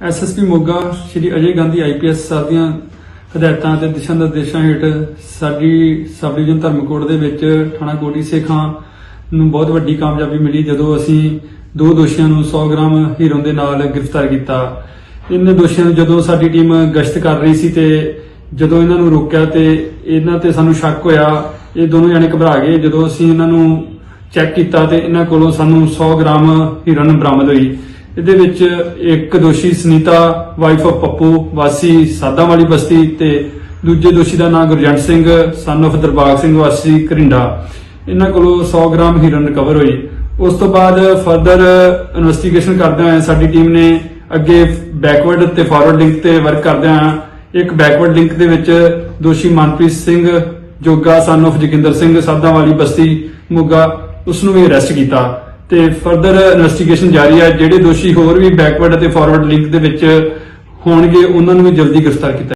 SSP Moga Shri Ajay Gandhi IPS sahib ਦੀਆਂ ਹਦਾਇਤਾਂ ਤੇ ਦਿਸ਼ਾ ਨਿਰਦੇਸ਼ਾਂ ਹੇਠ ਸਾਡੀ ਸਬ ਡਿਵੀਜ਼ਨ ਧਰਮਕੋਟ ਦੇ ਵਿੱਚ ਥਾਣਾ ਕੋਟੀ ਸੇਖਾਂ ਨੂੰ ਬਹੁਤ ਵੱਡੀ ਕਾਮਯਾਬੀ ਮਿਲੀ ਜਦੋਂ ਅਸੀਂ ਦੋ ਦੋਸ਼ੀਆਂ ਨੂੰ 100 ਗ੍ਰਾਮ ਹੀਰੋਇਨ ਦੇ ਨਾਲ ਗ੍ਰਿਫਤਾਰ ਕੀਤਾ। ਇਹਨਾਂ ਦੋਸ਼ੀਆਂ ਨੂੰ ਜਦੋਂ ਸਾਡੀ ਟੀਮ ਗਸ਼ਤ ਕਰ ਰਹੀ ਸੀ ਤੇ ਜਦੋਂ ਇਹਨਾਂ ਨੂੰ ਰੋਕਿਆ ਤੇ ਇਹਨਾਂ ਤੇ ਸਾਨੂੰ ਸ਼ੱਕ ਹੋਇਆ, ਇਹ ਦੋਨੋਂ ਜਣੇ ਘਬਰਾ ਗਏ। ਜਦੋਂ ਅਸੀਂ ਇਹਨਾਂ ਨੂੰ ਚੈੱਕ ਕੀਤਾ ਤੇ ਇਹਨਾਂ ਕੋਲੋਂ ਸਾਨੂੰ 100 ਗ੍ਰਾਮ ਹੀਰੋਇਨ ਬਰਾਮਦ ਹੋਈ। ਇਹਦੇ ਵਿੱਚ ਇੱਕ ਦੋਸ਼ੀ ਸੁਨੀਤਾ ਵਾਈਫ ਆਫ ਪੱਪੂ, ਵਾਸੀ ਸਾਦਾ ਵਾਲੀ ਬਸਤੀ ਤੇ ਦੂਜੇ ਦੋਸ਼ੀ ਦਾ ਨਾਮ ਗੁਰਜੰਟ ਸਿੰਘ ਸਨ of ਦਰਬਾਗ ਸਿੰਘ, ਵਾਸੀ ਕਰਿੰਡਾ ਇਹਨਾਂ ਕੋਲੋਂ 100 ਗ੍ਰਾਮ ਹੀਰੋਇਨ ਰਿਕਵਰ ਹੋਈ। ਉਸ ਤੋਂ ਬਾਅਦ ਫਰਦਰ ਇਨਵੈਸਟੀਗੇਸ਼ਨ ਕਰਦਿਆਂ ਹੋਇਆਂ ਸਾਡੀ ਟੀਮ ਨੇ ਅੱਗੇ ਬੈਕਵਰਡ ਤੇ ਫਾਰਵਰਡ ਲਿੰਕ ਤੇ ਵਰਕ ਕਰਦਿਆਂ ਹੋਇਆਂ ਇੱਕ ਬੈਕਵਰਡ ਲਿੰਕ ਦੇ ਵਿੱਚ ਦੋਸ਼ੀ ਮਨਪ੍ਰੀਤ ਸਿੰਘ, ਜੋਗਾ ਸਨ ਆਫ਼ ਜਗਿੰਦਰ ਸਿੰਘ ਸਾਦਾ ਵਾਲੀ ਬਸਤੀ ਮੋਗਾ ਉਸ ਨੂੰ ਵੀ ਅਰੈਸਟ ਕੀਤਾ। ਤੇ ਫਰਦਰ ਇਨਵੈਸਟੀਗੇਸ਼ਨ ਜਾਰੀ ਹੈ ਜਿਹੜੇ ਦੋਸ਼ੀ ਹੋਰ ਵੀ ਬੈਕਵਰਡ ਅਤੇ ਫਾਰਵਰਡ ਲਿੰਕ ਦੇ ਵਿੱਚ ਹੋਣਗੇ, ਉਹਨਾਂ ਨੂੰ ਵੀ ਜਲਦੀ ਗ੍ਰਿਫਤਾਰ ਕੀਤਾ